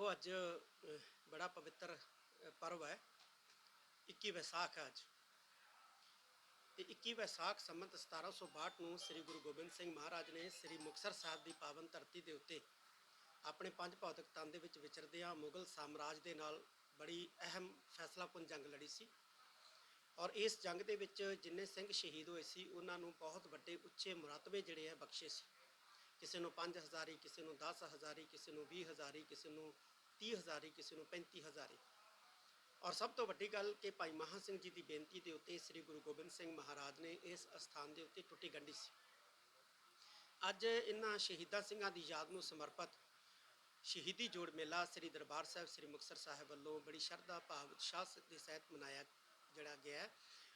ਦੇਖੋ ਅੱਜ ਬੜਾ ਪਵਿੱਤਰ ਅਹ, ਪਰਵ ਹੈ। 21 ਵਿਸਾਖ ਹੈ ਅੱਜ। ਤੇ 21 ਵਿਸਾਖ ਸੰਮਤ 1762 ਨੂੰ ਸ੍ਰੀ ਗੁਰੂ ਗੋਬਿੰਦ ਸਿੰਘ ਮਹਾਰਾਜ ਨੇ ਸ੍ਰੀ ਮੁਕਤਸਰ ਸਾਹਿਬ ਦੀ ਪਾਵਨ ਧਰਤੀ ਦੇ ਉੱਤੇ ਆਪਣੇ ਪੰਜ ਭੌਤਿਕ ਤਨ ਦੇ ਵਿੱਚ ਵਿਚਰਦਿਆਂ ਮੁਗਲ ਸਾਮਰਾਜ ਦੇ ਨਾਲ ਬੜੀ ਅਹਿਮ ਫੈਸਲਾਕੁਨ ਜੰਗ ਲੜੀ ਸੀ। ਔਰ ਇਸ ਜੰਗ ਦੇ ਵਿੱਚ ਜਿੰਨੇ ਸਿੰਘ ਸ਼ਹੀਦ ਹੋਏ ਸੀ ਉਹਨਾਂ ਨੂੰ ਬਹੁਤ ਵੱਡੇ ਉੱਚੇ ਮੁਰਾਤਬੇ ਜਿਹੜੇ ਆ ਬਖਸ਼ੇ ਸੀ। ਕਿਸੇ ਨੂੰ 5000 ਕਿਸੇ ਨੂੰ 10000 ਕਿਸੇ ਨੂੰ 20000 ਕਿਸੇ ਨੂੰ 30000 ਕਿਸੇ ਨੂੰ 35000 ਔਰ ਸਭ ਤੋਂ ਵੱਡੀ ਗੱਲ ਕਿ ਭਾਈ ਮਹਾਂ ਸਿੰਘ ਜੀ ਦੀ ਬੇਨਤੀ ਦੇ ਉੱਤੇ ਸ੍ਰੀ ਗੁਰੂ ਗੋਬਿੰਦ ਸਿੰਘ ਮਹਾਰਾਜ ਨੇ ਇਸ ਅਸਥਾਨ ਦੇ ਉੱਤੇ ਟੁੱਟੀ ਗੰਢੀ ਸੀ। ਅੱਜ ਇਹਨਾਂ ਸ਼ਹੀਦਾਂ ਸਿੰਘਾਂ ਦੀ ਯਾਦ ਨੂੰ ਸਮਰਪਿਤ ਸ਼ਹੀਦੀ ਜੋੜ ਮੇਲਾ ਸ੍ਰੀ ਦਰਬਾਰ ਸਾਹਿਬ, ਸ੍ਰੀ ਮੁਕਤਸਰ ਸਾਹਿਬ ਵੱਲੋਂ ਬੜੀ ਸ਼ਰਧਾ ਭਾਵ ਉਤਸ਼ਾਹ ਦੇ ਸਹਿਤ ਮਨਾਇਆ ਜਿਹੜਾ ਗਿਆ ਹੈ।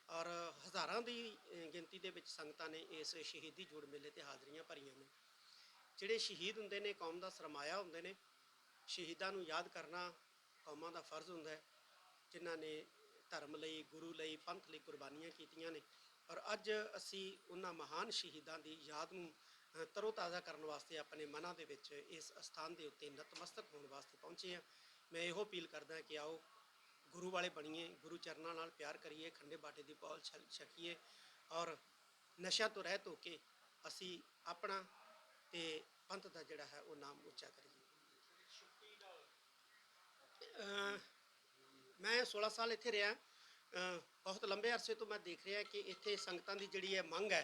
ਔਰ ਹਜ਼ਾਰਾਂ ਦੀ ਗਿਣਤੀ ਦੇ ਵਿੱਚ ਸੰਗਤਾਂ ਨੇ ਇਸ ਸ਼ਹੀਦੀ ਜੋੜ ਮੇਲੇ ਤੇ ਹਾਜ਼ਰੀਆਂ ਭਰੀਆਂ ਨੇ। ਜਿਹੜੇ ਸ਼ਹੀਦ ਹੁੰਦੇ ਨੇ, ਕੌਮ ਦਾ ਸਰਮਾਇਆ ਹੁੰਦੇ ਨੇ, ਸ਼ਹੀਦਾਂ ਨੂੰ ਯਾਦ ਕਰਨਾ ਕੌਮਾਂ ਦਾ ਫਰਜ਼ ਹੁੰਦਾ ਹੈ, ਜਿਨ੍ਹਾਂ ਨੇ ਧਰਮ ਲਈ, ਗੁਰੂ ਲਈ, ਪੰਥ ਲਈ ਕੁਰਬਾਨੀਆਂ ਕੀਤੀਆਂ ਨੇ। ਔਰ ਅੱਜ ਅਸੀਂ ਉਹਨਾਂ ਮਹਾਨ ਸ਼ਹੀਦਾਂ ਦੀ ਯਾਦ ਨੂੰ ਤਰੋਤਾਜ਼ਾ ਕਰਨ ਵਾਸਤੇ ਆਪਣੇ ਮਨਾਂ ਦੇ ਵਿੱਚ ਇਸ ਅਸਥਾਨ ਦੇ ਉੱਤੇ ਨਤਮਸਤਕ ਹੋਣ ਵਾਸਤੇ ਪਹੁੰਚੇ ਹਾਂ। ਮੈਂ ਇਹੋ ਅਪੀਲ ਕਰਦਾ ਕਿ ਆਓ, ਗੁਰੂ ਵਾਲੇ ਬਣੀਏ, ਗੁਰੂ ਚਰਨਾਂ ਨਾਲ ਪਿਆਰ ਕਰੀਏ, ਖੰਡੇ ਬਾਟੇ ਦੀ ਪੌਲ ਛਕ- ਛਕੀਏ। ਔਰ ਨਸ਼ਾ ਤੋਂ ਰਹਿਤ ਹੋ ਕੇ ਅਸੀਂ ਆਪਣਾ ਤੇ ਪੰਥ ਦਾ ਜਿਹੜਾ ਹੈ ਉਹ ਨਾਮ ਉੱਚਾ ਕਰੀਏ। ਮੈਂ 16 ਸਾਲ ਇੱਥੇ ਰਿਹਾ। ਬਹੁਤ ਲੰਬੇ ਅਰਸੇ ਤੋਂ ਮੈਂ ਦੇਖ ਰਿਹਾ ਕਿ ਇੱਥੇ ਸੰਗਤਾਂ ਦੀ ਜਿਹੜੀ ਹੈ ਮੰਗ ਹੈ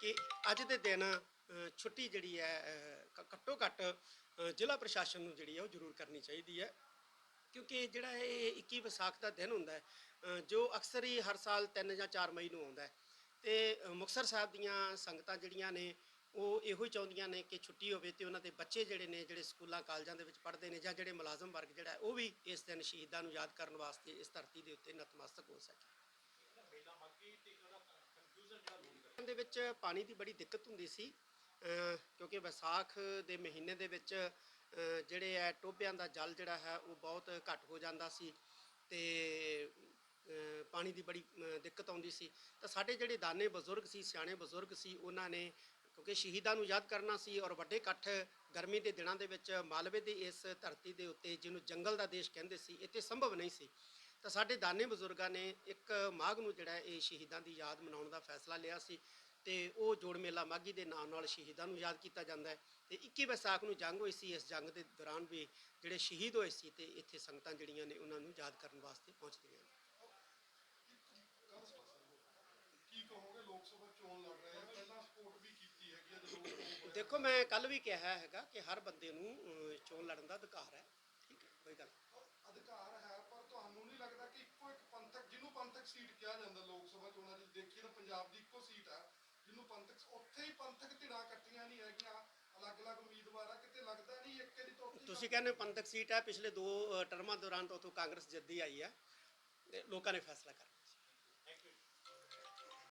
ਕਿ ਅੱਜ ਦੇ ਦਿਨ ਛੁੱਟੀ ਜਿਹੜੀ ਹੈ ਘੱਟੋ ਘੱਟ ਜ਼ਿਲ੍ਹਾ ਪ੍ਰਸ਼ਾਸਨ ਨੂੰ ਜਿਹੜੀ ਹੈ ਉਹ ਜ਼ਰੂਰ ਕਰਨੀ ਚਾਹੀਦੀ ਹੈ। ਕਿਉਂਕਿ ਜਿਹੜਾ ਇਹ 21 ਵਿਸਾਖ ਦਾ ਦਿਨ ਹੁੰਦਾ ਹੈ ਜੋ ਅਕਸਰ ਹੀ ਹਰ ਸਾਲ 3 ਜਾਂ 4 ਮਈ ਨੂੰ ਆਉਂਦਾ ਹੈ। ਤੇ ਅ, ਮੁਕਤਸਰ ਸਾਹਿਬ ਦੀਆਂ ਸੰਗਤਾਂ ਜਿਹੜੀਆਂ ਨੇ ਉਹ ਇਹੋ ਹੀ ਚਾਹੁੰਦੀਆਂ ਨੇ ਕਿ ਛੁੱਟੀ ਹੋਵੇ ਤੇ ਉਹਨਾਂ ਦੇ ਬੱਚੇ ਜਿਹੜੇ ਨੇ, ਜਿਹੜੇ ਸਕੂਲਾਂ, ਕਾਲਜਾਂ ਦੇ ਵਿੱਚ ਪੜ੍ਹਦੇ ਨੇ ਜਾਂ ਜਿਹੜੇ ਮੁਲਾਜ਼ਮ ਵਰਗ ਜਿਹੜਾ ਉਹ ਵੀ ਇਸ ਦਿਨ ਸ਼ਹੀਦਾਂ ਨੂੰ ਯਾਦ ਕਰਨ ਵਾਸਤੇ ਇਸ ਧਰਤੀ ਦੇ ਉੱਤੇ ਨਤਮਸਤਕ ਹੋ ਸਕੇ। ਦੇ ਵਿੱਚ ਪਾਣੀ ਦੀ ਬੜੀ ਦਿੱਕਤ ਹੁੰਦੀ ਸੀ ਕਿਉਂਕਿ ਵਿਸਾਖ ਦੇ ਮਹੀਨੇ ਦੇ ਵਿੱਚ ਜਿਹੜੇ ਹੈ ਟੋਬਿਆਂ ਦਾ ਜਲ ਜਿਹੜਾ ਹੈ, ਉਹ ਬਹੁਤ ਘੱਟ ਹੋ ਜਾਂਦਾ ਸੀ ਤੇ ਪਾਣੀ ਦੀ ਬੜੀ ਦਿੱਕਤ ਆਉਂਦੀ ਸੀ। ਤਾਂ ਸਾਡੇ ਜਿਹੜੇ ਦਾਨੇ ਬਜ਼ੁਰਗ ਸੀ, ਸਿਆਣੇ ਬਜ਼ੁਰਗ ਸੀ, ਉਹਨਾਂ ਨੇ ਕਿਉਂਕਿ ਸ਼ਹੀਦਾਂ ਨੂੰ ਯਾਦ ਕਰਨਾ ਸੀ ਔਰ ਵੱਡੇ ਇਕੱਠ ਗਰਮੀ ਦੇ ਦਿਨਾਂ ਦੇ ਵਿੱਚ ਮਾਲਵੇ ਦੀ ਇਸ ਧਰਤੀ ਦੇ ਉੱਤੇ ਜਿਹਨੂੰ ਜੰਗਲ ਦਾ ਦੇਸ਼ ਕਹਿੰਦੇ ਸੀ ਇੱਥੇ ਸੰਭਵ ਨਹੀਂ ਸੀ। ਤਾਂ ਸਾਡੇ ਦਾਨੇ ਬਜ਼ੁਰਗਾਂ ਨੇ ਇੱਕ ਮਾਘ ਨੂੰ ਜਿਹੜਾ ਇਹ ਸ਼ਹੀਦਾਂ ਦੀ ਯਾਦ ਮਨਾਉਣ ਦਾ ਫੈਸਲਾ ਲਿਆ ਸੀ ਤੇ ਉਹ ਜੋੜ ਮੇਲਾ ਮਾਘੀ ਦੇ ਨਾਮ ਨਾਲ ਸ਼ਹੀਦਾਂ ਨੂੰ ਯਾਦ ਕੀਤਾ ਜਾਂਦਾ ਹੈ ਤੇ 21 ਵਿਸਾਖ ਨੂੰ ਜੰਗ ਹੋਈ ਸੀ, ਇਸ ਜੰਗ ਦੇ ਦੌਰਾਨ ਵੀ ਜਿਹੜੇ ਸ਼ਹੀਦ ਹੋਏ ਸੀ ਤੇ ਇੱਥੇ ਸੰਗਤਾਂ ਜਿਹੜੀਆਂ ਨੇ ਉਹਨਾਂ ਨੂੰ ਯਾਦ ਕਰਨ ਵਾਸਤੇ ਪਹੁੰਚਦੀਆਂ ਨੇ ਕੀ ਕਹੋਗੇ ਲੋਕ ਸਭਾ ਚੋਣ ਲੜ ਰਹੇ ਆ ਪਹਿਲਾਂ ਸਪੋਰਟ ਵੀ ਕੀਤੀ ਹੈਗੀ ਆ ਜਦੋਂ ਦੇਖੋ ਮੈਂ ਕੱਲ ਵੀ ਕਿਹਾ ਹੈਗਾ ਕਿ ਹਰ ਬੰਦੇ ਨੂੰ ਚੋਣ ਲੜਨ ਦਾ ਅਧਿਕਾਰ ਹੈ ਠੀਕ ਹੈ ਕੋਈ ਗੱਲ ਨਹੀਂ। ਅਧਿਕਾਰ ਹੈ ਪਰ ਤੁਹਾਨੂੰ ਨਹੀਂ ਲੱਗਦਾ ਕਿ ਇੱਕੋ ਇੱਕ ਪੰਥਕ ਜਿਹਨੂੰ ਪੰਥਕ ਸੀਟ ਕਿਹਾ ਜਾਂਦਾ ਲੋਕ ਸਭਾ ਚੋਣਾਂ 'ਚ ਦੇਖੀਏ ਤਾਂ ਪੰਜਾਬ ਦੀ ਇੱਕੋ ਸੀਟ ਹੈ ਜਿਹਨੂੰ ਪੰਥਕ ਉੱਥੇ ਹੀ ਪੰਥਕ ਧਿਰਾਂ ਇਕੱਠੀਆਂ ਨਹੀਂ ਹੈਗੀਆਂ ਅਲੱਗ-ਅਲੱਗ ਉਮੀਦਵਾਰ ਆ ਕਿਤੇ ਲੱਗਦਾ ਨਹੀਂ ਇੱਕ ਦੀ ਤੋਂ ਤੁਸੀਂ ਕਹਿੰਦੇ ਪੰਥਕ ਸੀਟ ਹੈ ਪਿਛਲੇ ਦੋ ਟਰਮਾਂ ਦੌਰਾਨ ਤਾਂ ਕਾਂਗਰਸ ਜਿੱਦੀ ਆਈ ਹੈ ਲੋਕਾਂ ਨੇ ਫੈਸਲਾ ਕਰ